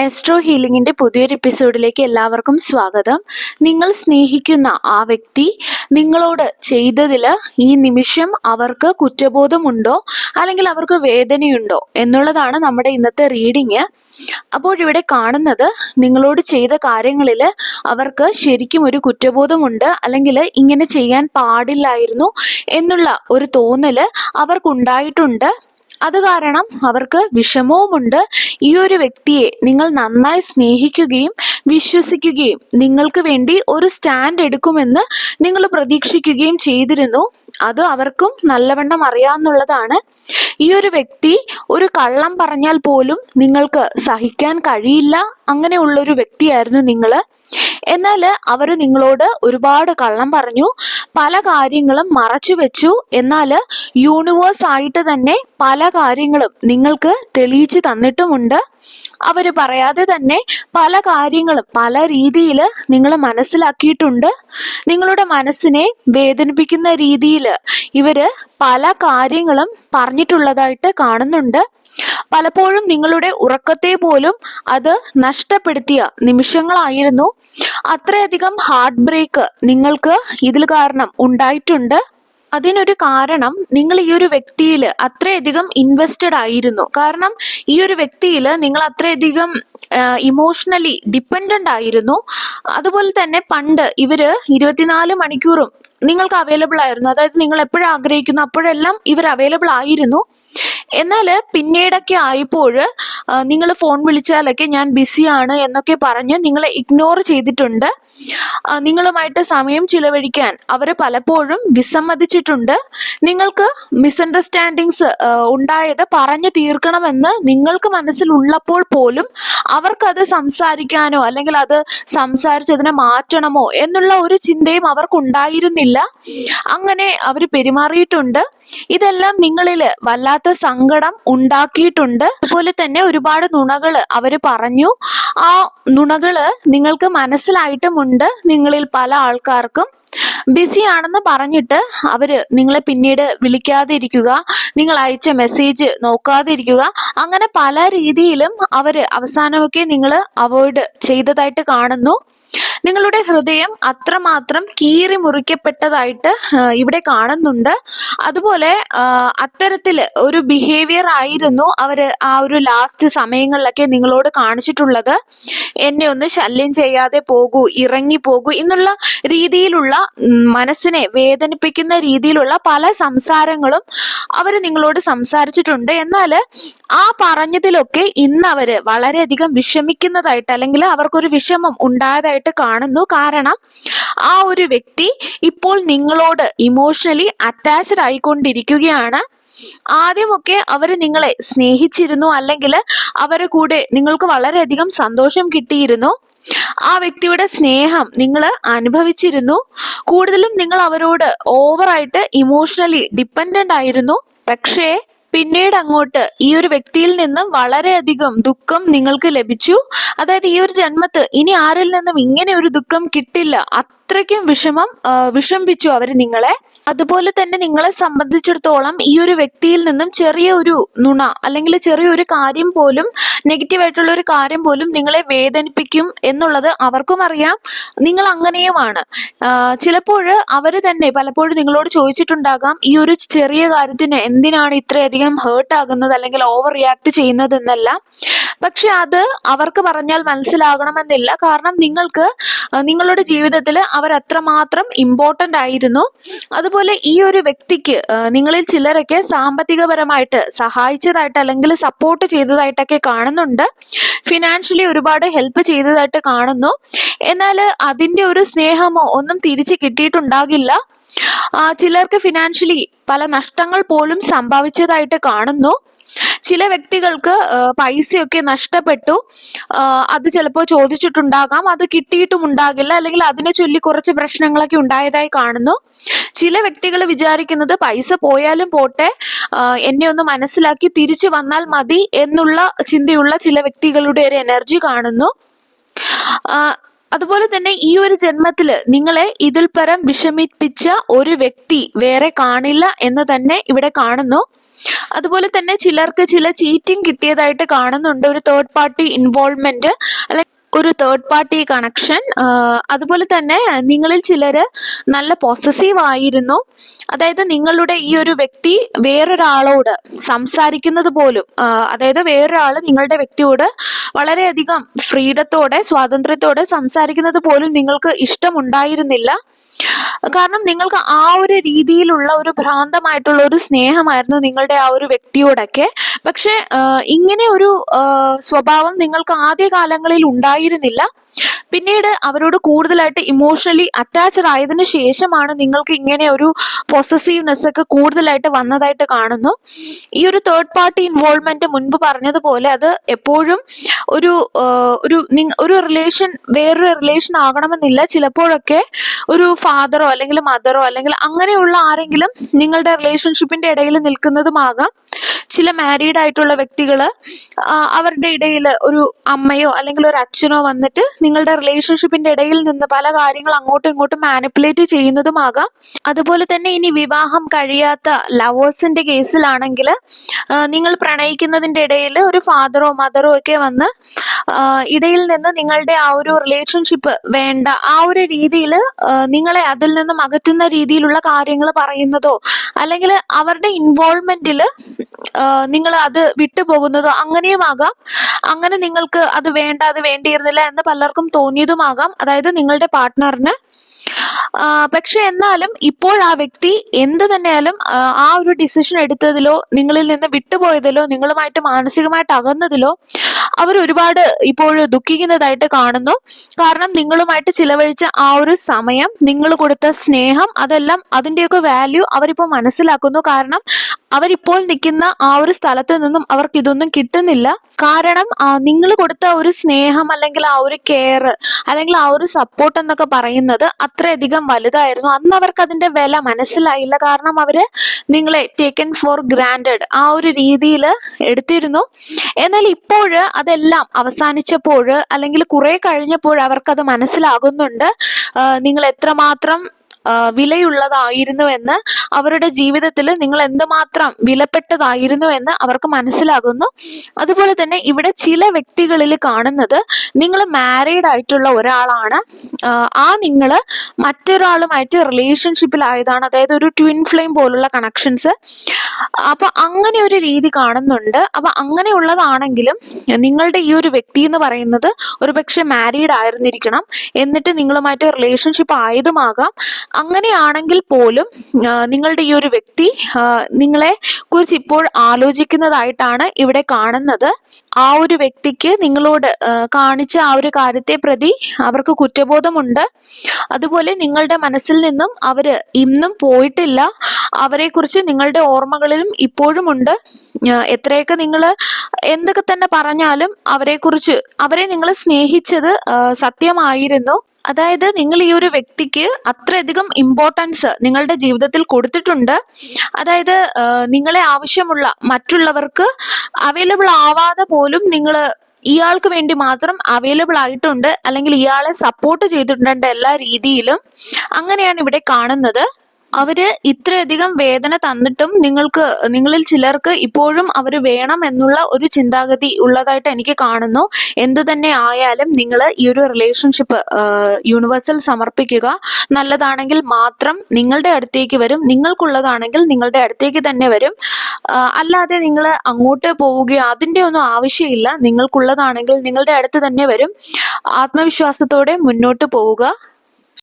Astro ഹീലിംഗിന്റെ പുതിയൊരു എപ്പിസോഡിലേക്ക് എല്ലാവർക്കും സ്വാഗതം. നിങ്ങൾ സ്നേഹിക്കുന്ന ആ വ്യക്തി നിങ്ങളോട് ചെയ്തതിൽ ഈ നിമിഷം അവർക്ക് കുറ്റബോധമുണ്ടോ? അല്ലെങ്കിൽ അവർക്ക് വേദനയുണ്ടോ? എന്നുള്ളതാണ് നമ്മുടെ ഇന്നത്തെ റീഡിങ് അപ്പോൾ ഇവിടെ കാണുന്നത് നിങ്ങളോട് ചെയ്ത കാര്യങ്ങളിൽ അവർക്ക് ശരിക്കും ഒരു കുറ്റബോധമുണ്ട് അല്ലെങ്കിൽ ഇങ്ങനെ ചെയ്യാൻ പാടില്ലായിരുന്നു എന്നുള്ള ഒരു തോന്നൽ അവർക്കുണ്ടായിട്ടുണ്ട്. അത് കാരണം അവർക്ക് വിഷമവുമുണ്ട്. ഈ ഒരു വ്യക്തിയെ നിങ്ങൾ നന്നായി സ്നേഹിക്കുകയും വിശ്വസിക്കുകയും നിങ്ങൾക്ക് വേണ്ടി ഒരു സ്റ്റാൻഡ് എടുക്കുമെന്ന് നിങ്ങൾ പ്രതീക്ഷിക്കുകയും ചെയ്തിരുന്നു. അത് അവർക്കും നല്ലവണ്ണം അറിയാവുന്നതാണ്. ഈ ഒരു വ്യക്തി ഒരു കള്ളം പറഞ്ഞാൽ പോലും നിങ്ങൾക്ക് സഹിക്കാൻ കഴിയില്ല. അങ്ങനെയുള്ള ഒരു വ്യക്തിയായിരുന്നു നിങ്ങൾ എന്നാൽ അവർ നിങ്ങളോട് ഒരുപാട് കള്ളം പറഞ്ഞു പല കാര്യങ്ങളും മറച്ചു വെച്ചു. എന്നാൽ യൂണിവേഴ്സ് ആയിട്ട് തന്നെ പല കാര്യങ്ങളും നിങ്ങൾക്ക് തെളിയിച്ചു തന്നിട്ടുമുണ്ട്. അവർ പറയാതെ തന്നെ പല കാര്യങ്ങളും പല രീതിയിൽ നിങ്ങൾ മനസ്സിലാക്കിയിട്ടുണ്ട്. നിങ്ങളുടെ മനസ്സിനെ വേദനിപ്പിക്കുന്ന രീതിയിൽ ഇവർ പല കാര്യങ്ങളും പറഞ്ഞിട്ടുള്ളതായിട്ട് കാണുന്നുണ്ട്. പലപ്പോഴും നിങ്ങളുടെ ഉറക്കത്തെ പോലും അത് നഷ്ടപ്പെടുത്തിയ നിമിഷങ്ങളായിരുന്നു. അത്രയധികം ഹാർട്ട് ബ്രേക്ക് നിങ്ങൾക്ക് ഇതിൽ കാരണം ഉണ്ടായിട്ടുണ്ട്. അതിനൊരു കാരണം നിങ്ങൾ ഈ ഒരു വ്യക്തിയിൽ അത്രയധികം ഇൻവെസ്റ്റഡ് ആയിരുന്നു. കാരണം ഈ ഒരു വ്യക്തിയിൽ നിങ്ങൾ അത്രയധികം ഇമോഷണലി ഡിപ്പെൻഡന്റ് ആയിരുന്നു. അതുപോലെ തന്നെ പണ്ട് ഇവർ ഇരുപത്തിനാല് മണിക്കൂറും നിങ്ങൾക്ക് അവൈലബിൾ ആയിരുന്നു. അതായത് നിങ്ങൾ എപ്പോഴും ആഗ്രഹിക്കുന്നു അപ്പോഴെല്ലാം ഇവർ അവൈലബിൾ ആയിരുന്നു. എന്നാൽ പിന്നീടൊക്കെ ആയപ്പോൾ നിങ്ങൾ ഫോൺ വിളിച്ചാലൊക്കെ ഞാൻ ബിസിയാണ് എന്നൊക്കെ പറഞ്ഞ് നിങ്ങളെ ഇഗ്നോർ ചെയ്തിട്ടുണ്ട്. നിങ്ങളുമായിട്ട് സമയം ചിലവഴിക്കാൻ അവരെ പലപ്പോഴും വിസമ്മതിച്ചിട്ടുണ്ട്. നിങ്ങൾക്ക് മിസ്അണ്ടർസ്റ്റാൻഡിങ്സ് ഉണ്ടായത് പറഞ്ഞു തീർക്കണമെന്ന് നിങ്ങൾക്ക് മനസ്സിലുള്ളപ്പോൾ പോലും അവർക്കത് സംസാരിക്കാനോ അല്ലെങ്കിൽ അത് സംസാരിച്ചതിനെ മാറ്റണമോ എന്നുള്ള ഒരു ചിന്തയും അവർക്കുണ്ടായിരുന്നില്ല. അങ്ങനെ അവർ പെരുമാറിയിട്ടുണ്ട്. ഇതെല്ലാം നിങ്ങളിൽ വല്ലാത്ത സങ്കടം ഉണ്ടാക്കിയിട്ടുണ്ട്. അതുപോലെ തന്നെ ഒരുപാട് നുണകൾ അവർ പറഞ്ഞു. ആ നുണകൾ നിങ്ങൾക്ക് മനസ്സിലായിട്ടുമുണ്ട് നിങ്ങളിൽ പല ആൾക്കാർക്കും. ബിസി ആണെന്ന് പറഞ്ഞിട്ട് അവർ നിങ്ങളെ പിന്നീട് വിളിക്കാതെ ഇരിക്കുക നിങ്ങൾ അയച്ച മെസ്സേജ് നോക്കാതെ ഇരിക്കുക അങ്ങനെ പല രീതിയിലും അവർ അവസാനമൊക്കെ നിങ്ങൾ അവോയ്ഡ് ചെയ്തതായിട്ട് കാണുന്നു. നിങ്ങളുടെ ഹൃദയം അത്രമാത്രം കീറി മുറിക്കപ്പെട്ടതായിട്ട് ഇവിടെ കാണുന്നുണ്ട്. അതുപോലെ അത്തരത്തിൽ ഒരു ബിഹേവിയർ ആയിരുന്നു അവർ ആ ഒരു ലാസ്റ്റ് സമയങ്ങളിലൊക്കെ നിങ്ങളോട് കാണിച്ചിട്ടുള്ളത്. എന്നെ ഒന്ന് ശല്യം ചെയ്യാതെ പോകൂ ഇറങ്ങി പോകൂ എന്നുള്ള രീതിയിലുള്ള മനസ്സിനെ വേദനിപ്പിക്കുന്ന രീതിയിലുള്ള പല സംസാരങ്ങളും അവർ നിങ്ങളോട് സംസാരിച്ചിട്ടുണ്ട്. എന്നാൽ ആ പറഞ്ഞതിലൊക്കെ ഇന്ന് അവർ വളരെയധികം വിഷമിക്കുന്നതായിട്ട് അല്ലെങ്കിൽ അവർക്കൊരു വിഷമം ഉണ്ടായതായിട്ട് കാണുന്നു കാരണം ആ ഒരു വ്യക്തി ഇപ്പോൾ നിങ്ങളോട് ഇമോഷണലി അറ്റാച്ച്ഡ് ആയിക്കൊണ്ടിരിക്കുകയാണ്. ആദ്യമൊക്കെ അവർ നിങ്ങളെ സ്നേഹിച്ചിരുന്നു അല്ലെങ്കിൽ അവരെ കൂടെ നിങ്ങൾക്ക് വളരെയധികം സന്തോഷം കിട്ടിയിരുന്നു. ആ വ്യക്തിയുടെ സ്നേഹം നിങ്ങൾ അനുഭവിച്ചിരുന്നു. കൂടുതലും നിങ്ങൾ അവരോട് ഓവറായിട്ട് ഇമോഷണലി ഡിപ്പെൻഡന്റ് ആയിരുന്നു. പക്ഷേ പിന്നീട് അങ്ങോട്ട് ഈ ഒരു വ്യക്തിയിൽ നിന്നും വളരെയധികം ദുഃഖം നിങ്ങൾക്ക് ലഭിച്ചു. അതായത് ഈ ഒരു ജന്മത്ത് ഇനി ആരിൽ നിന്നും ഇങ്ങനെ ഒരു ദുഃഖം കിട്ടില്ല. അത്രയ്ക്കും വിഷമം വിഷമിപ്പിച്ചു അവർ നിങ്ങളെ. അതുപോലെ തന്നെ നിങ്ങളെ സംബന്ധിച്ചിടത്തോളം ഈ ഒരു വ്യക്തിയിൽ നിന്നും ചെറിയ ഒരു നുണ അല്ലെങ്കിൽ ചെറിയൊരു കാര്യം പോലും നെഗറ്റീവായിട്ടുള്ള ഒരു കാര്യം പോലും നിങ്ങളെ വേദനിപ്പിക്കും എന്നുള്ളത് അവർക്കും അറിയാം. നിങ്ങൾ അങ്ങനെയുമാണ്. ചിലപ്പോൾ അവർ തന്നെ പലപ്പോഴും നിങ്ങളോട് ചോദിച്ചിട്ടുണ്ടാകാം ഈ ഒരു ചെറിയ കാര്യത്തിന് എന്തിനാണ് ഇത്രയധികം ഹേർട്ട് ആകുന്നത് അല്ലെങ്കിൽ ഓവർ റിയാക്ട് ചെയ്യുന്നത് എന്നെല്ലാം. പക്ഷെ അത് അവർക്ക് പറഞ്ഞാൽ മനസ്സിലാകണമെന്നില്ല. കാരണം നിങ്ങൾക്ക് നിങ്ങളുടെ ജീവിതത്തിൽ അവർ അത്രമാത്രം ഇമ്പോർട്ടന്റ് ആയിരുന്നു. അതുപോലെ ഈ ഒരു വ്യക്തിക്ക് നിങ്ങളിൽ ചിലരൊക്കെ സാമ്പത്തികപരമായിട്ട് സഹായിച്ചതായിട്ട് അല്ലെങ്കിൽ സപ്പോർട്ട് ചെയ്തതായിട്ടൊക്കെ കാണുന്നുണ്ട്. ഫിനാൻഷ്യലി ഒരുപാട് ഹെൽപ്പ് ചെയ്തതായിട്ട് കാണുന്നു. എന്നാൽ അതിന്റെ ഒരു സ്നേഹമോ ഒന്നും തിരിച്ച് കിട്ടിയിട്ടുണ്ടാകില്ല. ചിലർക്ക് ഫിനാൻഷ്യലി പല നഷ്ടങ്ങൾ പോലും സംഭവിച്ചതായിട്ട് കാണുന്നു. ചില വ്യക്തികൾക്ക് പൈസയൊക്കെ നഷ്ടപ്പെട്ടു. അത് ചിലപ്പോൾ ചോദിച്ചിട്ടുണ്ടാകാം. അത് കിട്ടിയിട്ടും ഉണ്ടാകില്ല. അല്ലെങ്കിൽ അതിനെ ചൊല്ലി കുറച്ച് പ്രശ്നങ്ങളൊക്കെ ഉണ്ടായതായി കാണുന്നു. ചില വ്യക്തികൾ വിചാരിക്കുന്നത് പൈസ പോയാലും പോട്ടെ എന്നെ ഒന്ന് മനസ്സിലാക്കി തിരിച്ചു വന്നാൽ മതി എന്നുള്ള ചിന്തയുള്ള ചില വ്യക്തികളുടെ ഒരു എനർജി കാണുന്നു. അതുപോലെ തന്നെ ഈ ഒരു ജന്മത്തിൽ നിങ്ങളെ ഇതിൽ പരം വിഷമിപ്പിച്ച ഒരു വ്യക്തി വേറെ കാണില്ല എന്ന് തന്നെ ഇവിടെ കാണുന്നു. അതുപോലെ തന്നെ ചിലർക്ക് ചില ചീറ്റിംഗ് കിട്ടിയതായിട്ട് കാണുന്നുണ്ട്. ഒരു തേർഡ് പാർട്ടി ഇൻവോൾവ്മെന്റ് അല്ലെങ്കിൽ ഒരു തേർഡ് പാർട്ടി കണക്ഷൻ അതുപോലെ തന്നെ നിങ്ങളിൽ ചിലര് നല്ല പോസസീവ് ആയിരുന്നു. അതായത് നിങ്ങളുടെ ഈ ഒരു വ്യക്തി വേറൊരാളോട് സംസാരിക്കുന്നത് പോലും അതായത് വേറൊരാൾ നിങ്ങളുടെ വ്യക്തിയോട് വളരെയധികം ഫ്രീഡത്തോടെ സ്വാതന്ത്ര്യത്തോടെ സംസാരിക്കുന്നത് പോലും നിങ്ങൾക്ക് ഇഷ്ടമുണ്ടായിരുന്നില്ല. കാരണം നിങ്ങൾക്ക് ആ ഒരു രീതിയിലുള്ള ഒരു ഭ്രാന്തമായിട്ടുള്ള ഒരു സ്നേഹമായിരുന്നു നിങ്ങളുടെ ആ ഒരു വ്യക്തിയോടൊക്കെ. പക്ഷെ ഇങ്ങനെ ഒരു സ്വഭാവം നിങ്ങൾക്ക് ആദ്യ കാലങ്ങളിൽ ഉണ്ടായിരുന്നില്ല. പിന്നീട് അവരോട് കൂടുതലായിട്ട് ഇമോഷണലി അറ്റാച്ച്ഡ് ആയതിനു ശേഷമാണ് നിങ്ങൾക്ക് ഇങ്ങനെ ഒരു പൊസസീവ്നെസ് ഒക്കെ കൂടുതലായിട്ട് വന്നതായിട്ട് കാണുന്നു. ഈ ഒരു തേർഡ് പാർട്ടി ഇൻവോൾവ്മെന്റ് മുൻപ് പറഞ്ഞതുപോലെ അത് എപ്പോഴും ഒരു ഒരു ഒരു റിലേഷൻ വേറൊരു റിലേഷൻ ആകണമെന്നില്ല. ചിലപ്പോഴൊക്കെ ഒരു ഫാദറോ അല്ലെങ്കിൽ മദറോ അല്ലെങ്കിൽ അങ്ങനെയുള്ള ആരെങ്കിലും നിങ്ങളുടെ റിലേഷൻഷിപ്പിന്റെ ഇടയിൽ നിൽക്കുന്നതുമാകാം. ചില മാരീഡ് ആയിട്ടുള്ള വ്യക്തികൾ അവരുടെ ഇടയിൽ ഒരു അമ്മയോ അല്ലെങ്കിൽ ഒരു അച്ഛനോ വന്നിട്ട് നിങ്ങളുടെ റിലേഷൻഷിപ്പിന്റെ ഇടയിൽ നിന്ന് പല കാര്യങ്ങൾ അങ്ങോട്ടും ഇങ്ങോട്ടും മാനിപ്പുലേറ്റ് ചെയ്യുന്നതുമാകാം. അതുപോലെ തന്നെ ഇനി വിവാഹം കഴിയാത്ത ലവേഴ്സിന്റെ കേസിലാണെങ്കിൽ നിങ്ങൾ പ്രണയിക്കുന്നതിന്റെ ഇടയിൽ ഒരു ഫാദറോ മദറോ ഒക്കെ വന്ന് ഇടയിൽ നിന്ന് നിങ്ങളുടെ ആ ഒരു റിലേഷൻഷിപ്പ് വേണ്ട ആ ഒരു രീതിയിൽ നിങ്ങളെ അതിൽ നിന്നും അകറ്റുന്ന രീതിയിലുള്ള കാര്യങ്ങൾ പറയുന്നതോ അല്ലെങ്കിൽ അവരുടെ ഇൻവോൾവ്മെന്റിൽ നിങ്ങൾ അത് വിട്ടുപോകുന്നതോ അങ്ങനെയുമാകാം അങ്ങനെ നിങ്ങൾക്ക് അത് വേണ്ട അത് വേണ്ടിയിരുന്നില്ല എന്ന് പലർക്കും തോന്നിയതുമാകാം അതായത് നിങ്ങളുടെ പാർട്ട്ണറിന്. പക്ഷെ എന്നാലും ഇപ്പോൾ ആ വ്യക്തി എന്ത് തന്നെയാലും ആ ഒരു ഡിസിഷൻ എടുത്തതിലോ നിങ്ങളിൽ നിന്ന് വിട്ടുപോയതിലോ നിങ്ങളുമായിട്ട് മാനസികമായിട്ട് അകന്നതിലോ അവർ ഒരുപാട് ഇപ്പോൾ ദുഃഖിക്കുന്നതായിട്ട് കാണുന്നു. കാരണം നിങ്ങളുമായിട്ട് ചിലവഴിച്ച ആ ഒരു സമയം നിങ്ങൾ കൊടുത്ത സ്നേഹം അതെല്ലാം അതിന്റെയൊക്കെ വാല്യൂ അവരിപ്പോൾ മനസ്സിലാക്കുന്നു. കാരണം അവരിപ്പോൾ നിൽക്കുന്ന ആ ഒരു സ്ഥലത്ത് നിന്നും അവർക്ക് ഇതൊന്നും കിട്ടുന്നില്ല. കാരണം നിങ്ങൾ കൊടുത്ത ഒരു സ്നേഹം അല്ലെങ്കിൽ ആ ഒരു കെയർ അല്ലെങ്കിൽ ആ ഒരു സപ്പോർട്ട് എന്നൊക്കെ പറയുന്നത് അത്രയധികം വലുതായിരുന്നു. അന്ന് അവർക്ക് അതിന്റെ വില മനസ്സിലായില്ല. കാരണം അവർ നിങ്ങളെ ടേക്കൻ ഫോർ ഗ്രാൻഡഡ് ആ ഒരു രീതിയിൽ എടുത്തിരുന്നു. എന്നാൽ ഇപ്പോൾ അതെല്ലാം അവസാനിച്ചപ്പോൾ അല്ലെങ്കിൽ കുറെ കഴിഞ്ഞപ്പോൾ അവർക്കത് മനസ്സിലാകുന്നുണ്ട്. നിങ്ങൾ എത്രമാത്രം വിലയുള്ളതായിരുന്നു എന്ന് അവരുടെ ജീവിതത്തിൽ നിങ്ങൾ എന്തുമാത്രം വിലപ്പെട്ടതായിരുന്നു എന്ന് അവർക്ക് മനസ്സിലാകുന്നു. അതുപോലെ തന്നെ ഇവിടെ ചില വ്യക്തികളിൽ കാണുന്നത് നിങ്ങൾ മാരീഡ് ആയിട്ടുള്ള ഒരാളാണ്. ആ, നിങ്ങൾ മറ്റൊരാളുമായിട്ട് റിലേഷൻഷിപ്പിലായതാണ് അതായത് ഒരു ട്വിൻ ഫ്ലെയിം പോലുള്ള കണക്ഷൻസ് അപ്പൊ അങ്ങനെ ഒരു രീതി കാണുന്നുണ്ട്. അപ്പൊ അങ്ങനെയുള്ളതാണെങ്കിലും നിങ്ങളുടെ ഈ ഒരു വ്യക്തി എന്ന് പറയുന്നത് ഒരു പക്ഷെ മാരീഡ് ആയിരുന്നിരിക്കണം. എന്നിട്ട് നിങ്ങളുമായിട്ട് റിലേഷൻഷിപ്പ് ആയതുമാകാം. അങ്ങനെയാണെങ്കിൽ പോലും നിങ്ങളുടെ ഈ ഒരു വ്യക്തി നിങ്ങളെ കുറിച്ച് ഇപ്പോൾ ആലോചിക്കുന്നതായിട്ടാണ് ഇവിടെ കാണുന്നത്. ആ ഒരു വ്യക്തിക്ക് നിങ്ങളോട് കാണിച്ച ആ ഒരു കാര്യത്തെ പ്രതി അവർക്ക് കുറ്റബോധമുണ്ട്. അതുപോലെ നിങ്ങളുടെ മനസ്സിൽ നിന്നും അവർ ഇന്നും പോയിട്ടില്ല. അവരെ കുറിച്ച് നിങ്ങളുടെ ഓർമ്മകളിലും ഇപ്പോഴും ഉണ്ട് ആ, എത്രയൊക്കെ നിങ്ങൾ എന്തൊക്കെ തന്നെ പറഞ്ഞാലും അവരെ കുറിച്ച് അവരെ നിങ്ങൾ സ്നേഹിച്ചത് സത്യമായിരുന്നു. അതായത് നിങ്ങൾ ഈ ഒരു വ്യക്തിക്ക് അത്രയധികം ഇമ്പോർട്ടൻസ് നിങ്ങളുടെ ജീവിതത്തിൽ കൊടുത്തിട്ടുണ്ട്. അതായത് നിങ്ങളെ ആവശ്യമുള്ള മറ്റുള്ളവർക്ക് അവൈലബിൾ ആവാതെ പോലും നിങ്ങൾ ഇയാൾക്ക് വേണ്ടി മാത്രം അവൈലബിൾ ആയിട്ടുണ്ട്. അല്ലെങ്കിൽ ഇയാളെ സപ്പോർട്ട് ചെയ്തിട്ടുണ്ട് എല്ലാ രീതിയിലും. അങ്ങനെയാണ് ഇവിടെ കാണുന്നത്. അവർ ഇത്രയധികം വേദന തന്നിട്ടും നിങ്ങൾക്ക് നിങ്ങളിൽ ചിലർക്ക് ഇപ്പോഴും അവർ വേണം എന്നുള്ള ഒരു ചിന്താഗതി ഉള്ളതായിട്ട് എനിക്ക് കാണുന്നു. എന്തു തന്നെ ആയാലും നിങ്ങൾ ഈ ഒരു റിലേഷൻഷിപ്പ് യൂണിവേഴ്സൽ സമർപ്പിക്കുക. നല്ലതാണെങ്കിൽ മാത്രം നിങ്ങളുടെ അടുത്തേക്ക് വരും. നിങ്ങൾക്കുള്ളതാണെങ്കിൽ നിങ്ങളുടെ അടുത്തേക്ക് തന്നെ വരും. അല്ലാതെ നിങ്ങൾ അങ്ങോട്ട് പോവുകയോ അതിന്റെ ഒന്നും ആവശ്യമില്ല. നിങ്ങൾക്കുള്ളതാണെങ്കിൽ നിങ്ങളുടെ അടുത്ത് തന്നെ വരും. ആത്മവിശ്വാസത്തോടെ മുന്നോട്ട് പോവുക.